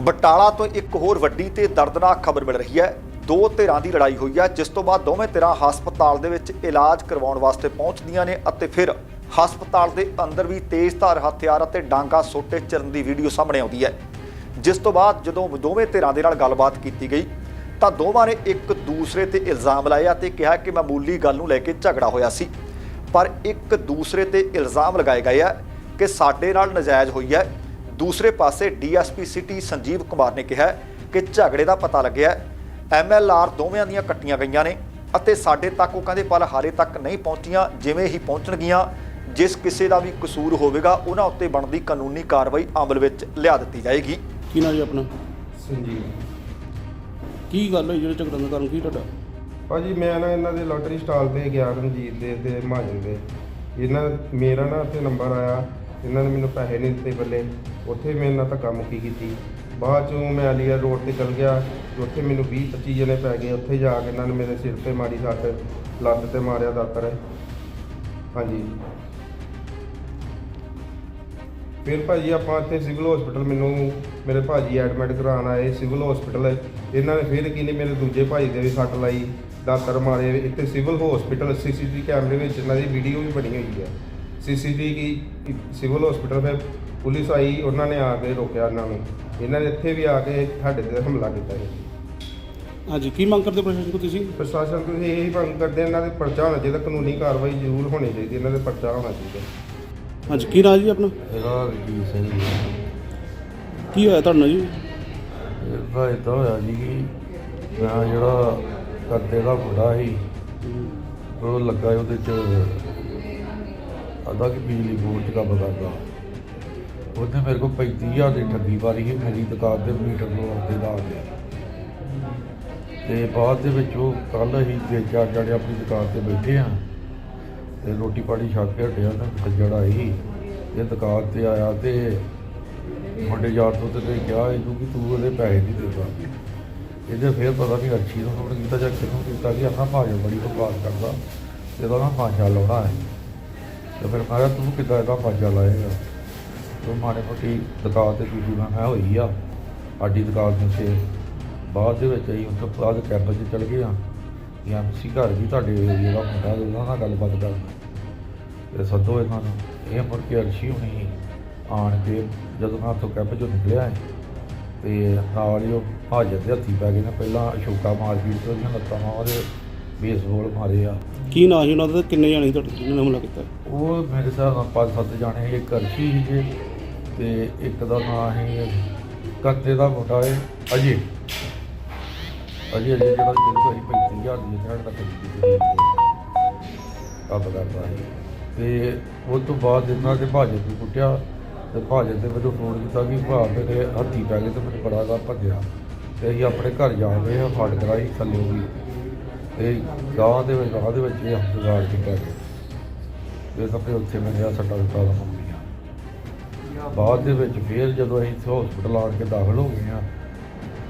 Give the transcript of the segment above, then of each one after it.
ਬਟਾਲਾ ਤੋਂ ਇੱਕ ਹੋਰ ਵੱਡੀ ਤੇ ਦਰਦਨਾਕ ਖਬਰ ਮਿਲ ਰਹੀ ਹੈ। ਦੋ ਧਿਰਾਂ ਦੀ ਲੜਾਈ ਹੋਈ ਹੈ, ਜਿਸ ਤੋਂ ਬਾਅਦ ਦੋਵੇਂ ਧਿਰਾਂ ਹਸਪਤਾਲ ਦੇ ਵਿੱਚ ਇਲਾਜ ਕਰਵਾਉਣ ਵਾਸਤੇ ਪਹੁੰਚਦੀਆਂ ਨੇ ਅਤੇ ਫਿਰ ਹਸਪਤਾਲ ਦੇ ਅੰਦਰ ਵੀ ਤੇਜ਼ਧਾਰ ਹਥਿਆਰ ਅਤੇ ਡਾਂਗਾ ਸੋਟੇ ਚੱਲਣ ਦੀ ਵੀਡੀਓ ਸਾਹਮਣੇ ਆਉਂਦੀ ਹੈ। ਜਿਸ ਤੋਂ ਬਾਅਦ ਜਦੋਂ ਦੋਵੇਂ ਧਿਰਾਂ ਦੇ ਨਾਲ ਗੱਲਬਾਤ ਕੀਤੀ ਗਈ, ਤਾਂ ਦੋਵਾਂ ਨੇ ਇੱਕ ਦੂਸਰੇ ਤੇ ਇਲਜ਼ਾਮ ਲਾਇਆ ਤੇ ਕਿਹਾ ਕਿ ਮਾਮੂਲੀ ਗੱਲ ਨੂੰ ਲੈ ਕੇ ਝਗੜਾ ਹੋਇਆ ਸੀ। ਪਰ ਇੱਕ ਦੂਸਰੇ ਤੇ ਇਲਜ਼ਾਮ ਲਗਾਏ ਗਏ ਆ ਕਿ ਸਾਡੇ ਨਾਲ ਨਜਾਇਜ਼ ਹੋਈ ਹੈ। ਦੂਸਰੇ ਪਾਸੇ ਡੀਐਸਪੀ ਸਿਟੀ ਸੰਜੀਵ ਕੁਮਾਰ ਨੇ ਕਿਹਾ ਕਿ ਝਗੜੇ ਦਾ ਪਤਾ ਲੱਗਿਆ ਐਮਐਲਆਰ ਦੋਵਾਂ ਦੀਆਂ ਕੱਟੀਆਂ ਗਈਆਂ ਨੇ ਅਤੇ ਸਾਡੇ ਤੱਕ ਉਹ ਕਹਿੰਦੇ ਪਰ ਹਾਲੇ ਤੱਕ ਨਹੀਂ ਪਹੁੰਚੀਆਂ ਜਿਵੇਂ ਹੀ ਪਹੁੰਚਣਗੀਆਂ ਜਿਸ ਕਿਸੇ ਦਾ ਵੀ ਕਸੂਰ ਹੋਵੇਗਾ ਉਹਨਾਂ ਉੱਤੇ ਬਣਦੀ ਕਾਨੂੰਨੀ ਕਾਰਵਾਈ ਅਮਲ ਵਿੱਚ ਲਿਆ ਦਿੱਤੀ ਜਾਏਗੀ। ਕੀ ਨਾਂ ਜੀ ਆਪਣਾ? ਸੰਜੀਵ। ਕੀ ਗੱਲ ਹੋਈ ਜਿਹੜੇ ਝਗੜਨ ਦਾ ਕਾਰਨ? ਕੀ ਤੁਹਾਡਾ? ਭਾਜੀ ਮੈਂ ਨਾ ਇਹਨਾਂ ਦੇ ਲੋਟਰੀ ਸਟਾਲ ਤੇ ਗਿਆ ਰਣਜੀਤ ਦੇ ਤੇ ਮਹਾਜਨ ਦੇ। ਇਹਨਾਂ ਮੇਰਾ ਨਾ ਉੱਥੇ ਨੰਬਰ ਆਇਆ। ਇਹਨਾਂ ਨੇ ਮੈਨੂੰ ਪੈਸੇ ਨਹੀਂ ਦਿੱਤੇ ਬੱਲੇ, ਉੱਥੇ ਮੈਂ ਇਹਨਾਂ ਧੱਕਾ ਮੁੱਕੀ ਕੀਤੀ। ਬਾਅਦ ਚੋਂ ਮੈਂ ਅਲੀਆ ਰੋਡ ਤੇ ਚਲ ਗਿਆ, ਉੱਥੇ ਮੈਨੂੰ 20 25 ਜਣੇ ਪੈ ਗਏ, ਉੱਥੇ ਜਾ ਕੇ ਇਹਨਾਂ ਨੇ ਮੇਰੇ ਸਿਰ ਤੇ ਮਾਰੀ ਸੱਟ, ਲੱਤ ਤੇ ਮਾਰਿਆ ਦਾਤਰ। ਹਾਂਜੀ। ਫਿਰ ਭਾਜੀ ਆਪਾਂ ਇੱਥੇ ਸਿਵਲ ਹਸਪੀਟਲ ਮੈਨੂੰ ਮੇਰੇ ਭਾਜੀ ਐਡਮਿਟ ਕਰਾਉਣ ਆਏ, ਸਿਵਲ ਹਸਪੀਟਲ। ਇਹਨਾਂ ਨੇ ਫਿਰ ਕੀ ਨੇ ਮੇਰੇ ਦੂਜੇ ਭਾਈ ਦੇ ਵੀ ਸੱਟ ਲਾਈ, ਦਾਤਰ ਮਾਰੇ। ਇੱਥੇ ਸਿਵਲ ਹਸਪੀਟਲ, ਸੀਸੀਟੀਵੀ ਕੈਮਰੇ ਵਿੱਚ ਇਹਨਾਂ ਦੀ ਵੀਡੀਓ ਵੀ ਬਣੀ ਹੋਈ ਹੈ। ਸੀਸੀਟੀਵੀ ਕੀ ਸਿਵਲ ਹਸਪੀਟਲ ਫਿਰ ਪੁਲਿਸ ਆਈ ਉਹਨਾਂ ਨੇ ਆ ਕੇ ਰੋਕਿਆ ਇਹਨਾਂ ਨੂੰ। ਇਹਨਾਂ ਨੇ ਇੱਥੇ ਵੀ ਆ ਕੇ ਸਾਡੇ ਤੇ ਹਮਲਾ ਕੀਤਾ ਜੀ। ਹਾਂਜੀ ਕੀ ਮੰਗ ਕਰਦੇ ਪ੍ਰਸ਼ਾਸਨ ਕੋਲ ਤੁਸੀਂ? ਪ੍ਰਸ਼ਾਸਨ ਤੋਂ ਇਹ ਹੀ ਮੰਗ ਕਰਦੇ ਇਹਨਾਂ ਦੇ ਪਰਚਾ ਹੋਣਾ ਚਾਹੀਦਾ ਕਾਨੂੰਨੀ ਕਾਰਵਾਈ ਜ਼ਰੂਰ ਹੋਣੀ ਚਾਹੀਦੀ ਇਹਨਾਂ ਦੇ ਪਰਚਾ ਹੋਣਾ ਚਾਹੀਦਾ। ਹਾਂਜੀ ਕੀ ਨਾਂ ਜੀ ਆਪਣਾ? ਇਹਦਾ ਰਣਜੀਤ ਸਿੰਘ ਜੀ। ਕੀ ਹੋਇਆ ਤੁਹਾਡੇ ਨਾਲ ਜੀ? ਇਹਦਾ ਇਦਾਂ ਹੋਇਆ ਜੀ ਕਿ ਮੈਂ ਜਿਹੜਾ ਕਰਦੇ ਦਾ ਮੁੰਡਾ ਸੀ ਉਹ ਲੱਗਾ ਉਹਦੇ ਚ ਆਦਾ ਕਿ ਬਿਜਲੀ ਬੋਰਡ ਚ ਕੰਮ ਕਰਦਾ। ਉਹਨੇ ਮੇਰੇ ਕੋਲ 35000 ਦੀ ਠੱਗੀ ਵਾਰੀ ਸੀ, ਮੇਰੀ ਦੁਕਾਨ ਦੇ ਮੀਟਰ ਲੋੜ ਦੇ ਲਾ ਕੇ ਤੇ ਬਾਅਦ ਦੇ ਵਿੱਚ ਉਹ ਕੱਲ ਅਸੀਂ ਤਿੰਨ ਚਾਰ ਜਣੇ ਆਪਣੀ ਦੁਕਾਨ ਤੇ ਬੈਠੇ ਆ ਤੇ ਰੋਟੀ ਪਾਣੀ ਛਕ ਕੇ ਹਟਿਆ ਤਾਂ ਖੱਜੜ ਆਈ ਇਹ ਦੁਕਾਨ ਤੇ ਆਇਆ ਤੇ ਮੁੰਡੇ ਯਾਰ ਤੋਂ ਤੇ ਕਿਹਾ ਇਹਨੂੰ ਕਿ ਤੂੰ ਉਹਦੇ ਪੈਸੇ ਨਹੀਂ ਦੇ ਦੇਦਾ। ਇਹਦੇ ਫਿਰ ਪਤਾ ਨਹੀਂ ਅਰਸ਼ੀ ਨੂੰ ਫੋਨ ਕੀਤਾ ਜਾਂ ਕਿਹਨੂੰ ਕੀਤਾ ਕਿ ਆਹ ਭਾਜੋ ਬੜੀ ਬਕਵਾਸ ਕਰਦਾ, ਇਹਦਾ ਨਾ ਫਾਂਸਾ ਲਾਉਣਾ ਹੈ। ਤੇ ਫਿਰ ਮੈਂ ਕਿਹਾ ਤੂੰ ਕਿੱਦਾਂ ਇਹਦਾ ਫਾਂਸਾ ਲਾਏਗਾ? ਤੂੰ ਮਾੜੇ ਮੋਟੀ ਦੁਕਾਨ ਤੇ ਦੂਜੀ ਨਾਲ ਮੈਂ ਹੋਈ ਆ ਸਾਡੀ ਦੁਕਾਨ ਦੇ ਉੱਤੇ। ਬਾਅਦ ਦੇ ਵਿੱਚ ਅਸੀਂ ਉਸ ਤੋਂ ਬਾਅਦ ਕੈਂਪ 'ਚ ਚਲ ਗਏ ਆ। ਕਿ ਐਮਸੀ ਘਰ ਵੀ ਤੁਹਾਡੇ ਏਰੀਆ ਦਾ ਮੁੰਡਾ ਤੇ ਉਹਨਾਂ ਨਾਲ ਗੱਲਬਾਤ ਕਰ ਤੇ ਸੱਦੋ ਇਹਨਾਂ ਨੂੰ ਇਹ ਮੁੜ ਕੇ ਅਰਸ਼ੀ ਹੋਣੀ ਆਣ ਕੇ ਜਦੋਂ ਮੈਂ ਉੱਥੋਂ ਕੈਂਪ 'ਚੋਂ ਨਿਕਲਿਆ ਹੈ, ਤੇ ਨਾਲ ਹੀ ਉਹ ਹਾਜ਼ਰ ਦੇ ਹੱਥੀ ਪੈ ਗਏ ਨੇ ਪਹਿਲਾਂ ਅਸ਼ੋਕਾ ਮਾਰਕੀਟ ਤੋਂ ਦੀਆਂ ਲੱਤਾਂ ਉਹਦੇ ਬੇਸਬਾਲ ਮਾਰੇ ਆ। ਕੀ ਨਾਂ ਸੀ ਉਹਨਾਂ ਦਾ ਤੇ ਕਿੰਨੇ ਜਾਣੇ ਸੀ ਤੁਹਾਡੇ ਜਿਹਨਾਂ ਨੇ ਹਮਲਾ ਕੀਤਾ? ਉਹ ਮੇਰੇ ਹਿਸਾਬ ਨਾਲ ਪੰਜ ਸੱਤ ਜਾਣੇ ਸੀ ਇੱਕ ਅਰਸ਼ੀ ਸੀ ਜੇ ਤੇ ਇੱਕ ਦਾ ਨਾਂ ਸੀ ਕੱਤੇ ਦਾ ਮੁੰਡਾ ਹੈ ਅਜੇ। ਅਜੇ ਅਜੇ ਜਿਹੜਾ ਜਿਹਦੇ ਕੋਲ 35000 ਦੀ ਜਿਹੜਾ ਤੱਕ ਕੰਮ ਕਰਦਾ ਹੈ ਤੇ ਉਸ ਤੋਂ ਬਾਅਦ ਇਹਨਾਂ ਦੇ ਭਾਜੇ ਨੂੰ ਕੁੱਟਿਆ ਤੇ ਭਾਜੇ ਤੇ ਮੈਨੂੰ ਫੋਨ ਕੀਤਾ ਕਿ ਭਾ ਮੇਰੇ ਹੱਥੀ ਪੈ ਗਏ ਤੇ ਮੈਨੂੰ ਬੜਾ ਦਾ ਭੱਜਿਆ। ਤੇ ਅਸੀਂ ਆਪਣੇ ਘਰ ਜਾ ਰਹੇ ਹਾਂ ਫੜ ਕਰਾਈ ਥੱਲੇ ਵੀ। ਤੇ ਗਾਂ ਦੇ ਵਿੱਚ ਗਾਂ ਦੇ ਵਿੱਚ ਇਹ ਹਸਪਤਾਲ ਚ ਪੈ ਗਏ ਤੇ ਸਭੇ ਉੱਥੇ ਮੇਰੇ ਆ ਸੱਟਾਂ ਸੁੱਟਾਂ ਦਾ ਮੰਮੀਆਂ ਬਾਅਦ ਦੇ ਵਿੱਚ ਫੇਰ ਜਦੋਂ ਅਸੀਂ ਇੱਥੇ ਹਸਪੀਟਲ ਆਣ ਕੇ ਦਾਖਲ ਹੋ ਗਏ ਆ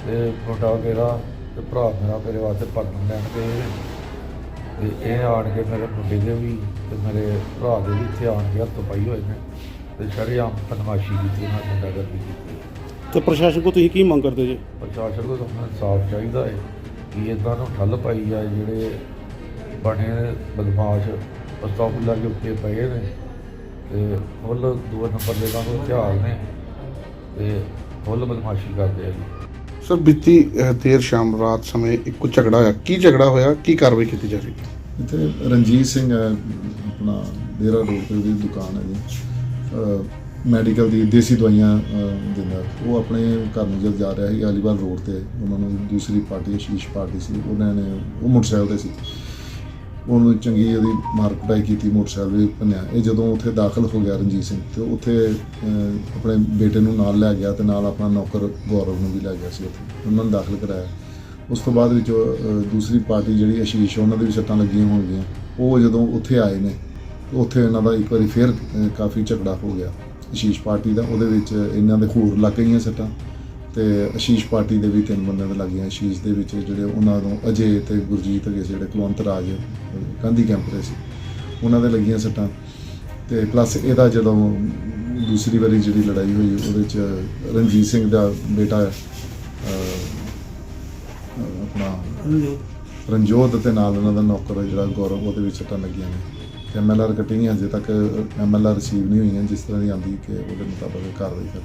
ਤੇ ਮੁੰਡਾ ਮੇਰਾ ਤੇ ਭਰਾ ਮੇਰਾ ਮੇਰੇ ਵਾਸਤੇ ਪਰਨ ਲੈਣ ਗਏ। ਤੇ ਇਹ ਆਣ ਕੇ ਮੇਰੇ ਮੁੰਡੇ ਦੇ ਵੀ ਤੇ ਮੇਰੇ ਭਰਾ ਦੇ ਵੀ ਇੱਥੇ ਆਣ ਕੇ ਹੱਥ ਪਾਈ ਹੋਏ ਨੇ ਤੇ ਸ਼ਰੇਆਮ ਬਦਮਾਸ਼ੀ ਕੀਤੀ ਉਹਨਾਂ ਗੁੰਡਾਗਰਦੀ ਕੀਤੀ। ਤੇ ਪ੍ਰਸ਼ਾਸਨ ਕੋਲ ਤੁਸੀਂ ਕੀ ਮੰਗ ਕਰਦੇ ਜੀ? ਪ੍ਰਸ਼ਾਸਨ ਕੋਲ ਤਾਂ ਇਨਸਾਫ ਚਾਹੀਦਾ ਹੈ ਕਿ ਇਦਾਂ ਨੂੰ ਠੱਲ ਪਾਈ ਆ ਜਿਹੜੇ ਬਣੇ ਬਦਮਾਸ਼? ਅਸਤਾਫੁੱਲਾ ਦੇ ਉੱਤੇ ਪਏ ਨੇ ਤੇ ਫੁੱਲ ਦੋ ਨੰਬਰ ਦੇ ਨਾਲ ਹਥਿਆਰ ਨੇ ਤੇ ਫੁੱਲ ਬਦਮਾਸ਼ੀ ਕਰਦੇ ਆ ਜੀ। ਸਰ ਬੀਤੀ ਦੇਰ ਸ਼ਾਮ ਰਾਤ ਸਮੇਂ ਇੱਕ ਝਗੜਾ ਹੋਇਆ। ਕੀ ਝਗੜਾ ਹੋਇਆ? ਕੀ ਕਾਰਵਾਈ ਕੀਤੀ ਜਾ ਰਹੀ? ਹੈ ਇੱਥੇ ਰਣਜੀਤ ਸਿੰਘ ਹੈ ਆਪਣਾ ਡੇਰਾ ਰੋਡ ਤੇ ਉਹਦੀ ਦੁਕਾਨ ਹੈ ਜੀ। ਮੈਡੀਕਲ ਦੀ ਦੇਸੀ ਦਵਾਈਆਂ ਦਿੰਦਾ ਉਹ ਆਪਣੇ ਘਰ ਨੂੰ ਜਦ ਜਾ ਰਿਹਾ ਸੀ ਅਲੀਵਾਲ ਰੋਡ ਤੇ, ਉਹਨਾਂ ਨੂੰ ਦੂਸਰੀ ਪਾਰਟੀ ਸ਼ੀਸ਼ ਪਾਰਟੀ ਸੀ, ਉਹਨਾਂ ਨੇ ਉਹ ਮੋਟਰਸਾਈਕਲ ਤੇ ਸੀ। ਉਹਨੂੰ ਚੰਗੀ ਉਹਦੀ ਮਾਰ ਕੁਟਾਈ ਕੀਤੀ, ਮੋਟਰਸਾਈਕਲ ਵੀ ਭੰਨਿਆ। ਇਹ ਜਦੋਂ ਉੱਥੇ ਦਾਖਲ ਹੋ ਗਿਆ ਰਣਜੀਤ ਸਿੰਘ, ਤੇ ਉੱਥੇ ਆਪਣੇ ਬੇਟੇ ਨੂੰ ਨਾਲ ਲੈ ਗਿਆ ਤੇ ਨਾਲ ਆਪਣਾ ਨੌਕਰ ਗੌਰਵ ਨੂੰ ਵੀ ਲੈ ਗਿਆ ਸੀ ਉੱਥੇ। ਉਹਨਾਂ ਨੂੰ ਦਾਖਲ ਕਰਾਇਆ। ਉਸ ਤੋਂ ਬਾਅਦ ਵਿੱਚ ਦੂਸਰੀ ਪਾਰਟੀ ਜਿਹੜੀ ਅਸ਼ੀਸ਼, ਉਹਨਾਂ ਦੇ ਵੀ ਸੱਟਾਂ ਲੱਗੀਆਂ ਹੋਣਗੀਆਂ। ਉਹ ਜਦੋਂ ਉੱਥੇ ਆਏ ਨੇ, ਉੱਥੇ ਇਹਨਾਂ ਦਾ ਇੱਕ ਵਾਰੀ ਫੇਰ ਕਾਫੀ ਝਗੜਾ ਹੋ ਗਿਆ। ਆਸ਼ੀਸ਼ ਪਾਰਟੀ ਦਾ ਉਹਦੇ ਵਿੱਚ ਇਹਨਾਂ ਦੇ ਹੋਰ ਲੱਗ ਗਈਆਂ ਸੱਟਾਂ ਤੇ ਆਸ਼ੀਸ਼ ਪਾਰਟੀ ਦੇ ਵੀ ਤਿੰਨ ਬੰਦਿਆਂ ਦੇ ਲੱਗੀਆਂ ਆਸ਼ੀਸ਼ ਦੇ ਵਿੱਚ ਜਿਹੜੇ ਉਹਨਾਂ ਨੂੰ ਅਜੇ ਤੇ ਗੁਰਜੀਤ ਸੀ ਜਿਹੜੇ ਕੁਲਵੰਤ ਰਾਜ ਗਾਂਧੀ ਕੈਂਪ ਦੇ ਸੀ ਉਹਨਾਂ ਦੇ ਲੱਗੀਆਂ ਸੱਟਾਂ। ਤੇ ਪਲੱਸ ਇਹਦਾ ਜਦੋਂ ਦੂਸਰੀ ਵਾਰੀ ਜਿਹੜੀ ਲੜਾਈ ਹੋਈ ਉਹਦੇ ਚ ਰਣਜੀਤ ਸਿੰਘ ਦਾ ਬੇਟਾ ਆਪਣਾ ਰਣਜੋਤ। ਤੇ ਨਾਲ ਉਹਨਾਂ ਦਾ ਨੌਕਰ ਜਿਹੜਾ ਗੌਰਵ ਉਹਦੇ ਵਿੱਚ ਸੱਟਾਂ ਲੱਗੀਆਂ ਨੇ। ਐਮਐਲਆਰ ਕੱਟੀਆਂ, ਅਜੇ ਤੱਕ ਐਮਐਲਆਰ ਰਿਸੀਵ ਨਹੀਂ ਹੋਈਆਂ, ਜਿਸ ਤਰ੍ਹਾਂ ਦੀ ਆਉਂਦੀ ਕਿ ਉਹਦੇ ਮੁਤਾਬਕ ਕਾਰਵਾਈ ਕਰ